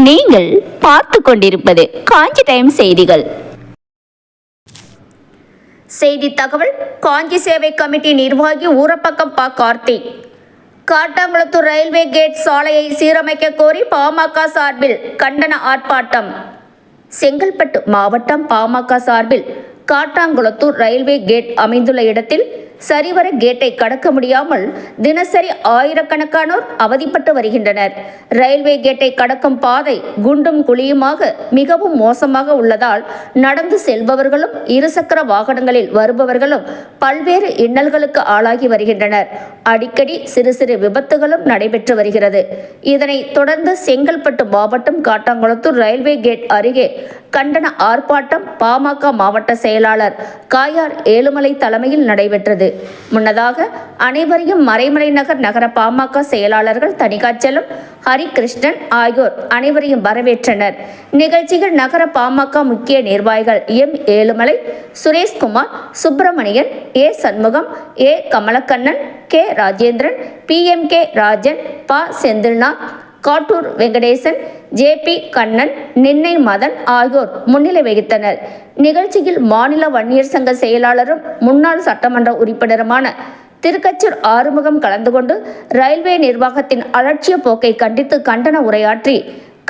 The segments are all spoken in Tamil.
நீங்கள் பார்த்து கொண்டிருப்பது காஞ்சி டைம் செய்திகள். செய்தி தகவல் காஞ்சி சேவை கமிட்டி நிர்வாகி ஊரப்பக்கம் ப. கார்த்திக். காட்டாங்குளத்தூர் ரயில்வே கேட் சாலையை சீரமைக்க கோரி பாமக சார்பில் கண்டன ஆர்ப்பாட்டம். செங்கல்பட்டு மாவட்டம் பாமக சார்பில் காட்டாங்குளத்தூர் ரயில்வே கேட் அமைந்துள்ள இடத்தில் சரிவர கேட்டை கடக்க முடியாமல் தினசரி ஆயிரக்கணக்கானோர் அவதிப்பட்டு வருகின்றனர். ரயில்வே கேட்டை கடக்கும் பாதை குண்டும் குழியுமாக மிகவும் மோசமாக உள்ளதால் நடந்து செல்பவர்களும் இருசக்கர வாகனங்களில் வருபவர்களும் பல்வேறு இன்னல்களுக்கு ஆளாகி வருகின்றனர். அடிக்கடி சிறு சிறு விபத்துகளும் நடைபெற்று வருகிறது. இதனை தொடர்ந்து செங்கல்பட்டு மாவட்டம் காட்டாங்குளத்தூர் ரயில்வே கேட் அருகே கண்டன ஆர்ப்பாட்டம் பாமக மாவட்ட செயலாளர் காயார் ஏழுமலை தலைமையில் நடைபெற்றது. முன்னதாக அனைவரையும் மறைமலை நகர் நகர பாமக செயலாளர்கள் தணிகாச்சலம் ஹரிகிருஷ்ணன் ஆகியோர் அனைவரையும் வரவேற்றனர். நிகழ்ச்சியில் நகர பாமக முக்கிய நிர்வாகிகள் M. Ezhumalai Sureshkumar Subramanian A. Shanmugam A. Kamalakannan K. Rajendran P. M. K. Rajan ப. செந்தில்நாத் காட்டூர் வெங்கடேசன் ஜே பி கண்ணன் நின்னை மதன் ஆகியோர் முன்னிலை வகித்தனர். நிகழ்ச்சியில் மாநில வன்னியர் சங்க செயலாளரும் முன்னாள் சட்டமன்ற உறுப்பினருமான திருக்கச்சூர் ஆறுமுகம் கலந்து கொண்டு ரயில்வே நிர்வாகத்தின் அலட்சிய போக்கை கண்டித்து கண்டன உரையாற்றி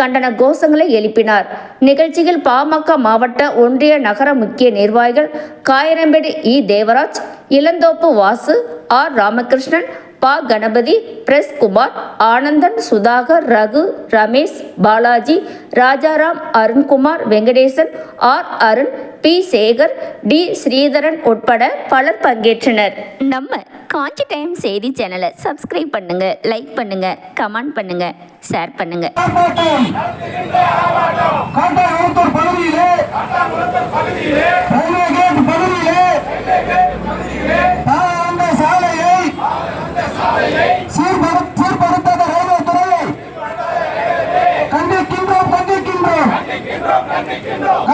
கண்டன கோஷங்களை எழுப்பினார். நிகழ்ச்சியில் பாமக மாவட்ட ஒன்றிய நகர முக்கிய நிர்வாகிகள் காயரம்பேடு இ. தேவராஜ் இளந்தோப்பு வாசு ஆர். ராமகிருஷ்ணன் பா Ganapathi press Kumar Anandan Sudhakar Raghu Ramesh Balaji Rajaram Arunkumar Venkatesan R. Arun P. Sekar T. Sridharan உட்பட பலர் பங்கேற்றனர். நம்ம காஞ்சி டைம் செய்தி சேனலை சப்ஸ்கிரைப் பண்ணுங்க லைக் பண்ணுங்க கமெண்ட் பண்ணுங்க ஷேர் பண்ணுங்க. பகுதியிலே ரயில்வே கேட் பகுதியிலே தாழ்ந்த சாலையை சீர்படு- சீர்படுத்தாத ரயில்வே துறையை கண்டிக்கின்றோம் கண்டிக்கின்றோம் கண்டிக்கின்றோம்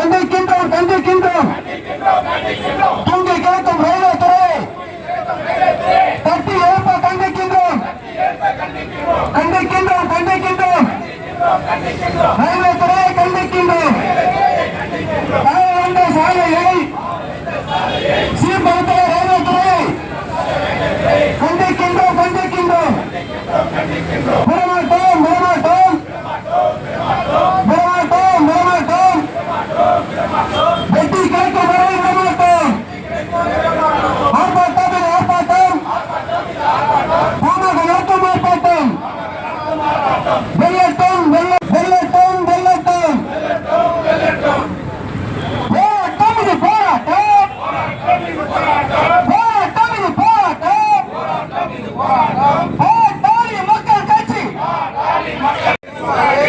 Aê!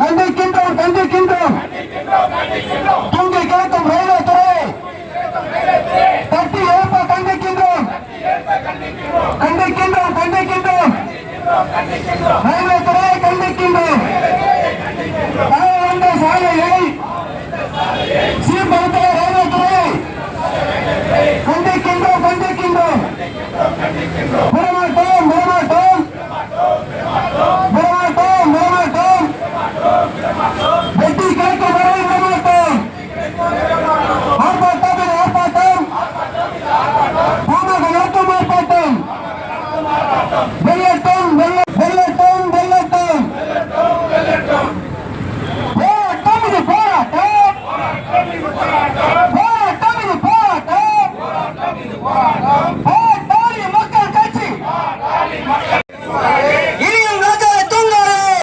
கண்டிக்கின்றோம் கண்டிக்கின்றோம். தூங்கி கேட்கும் Bolo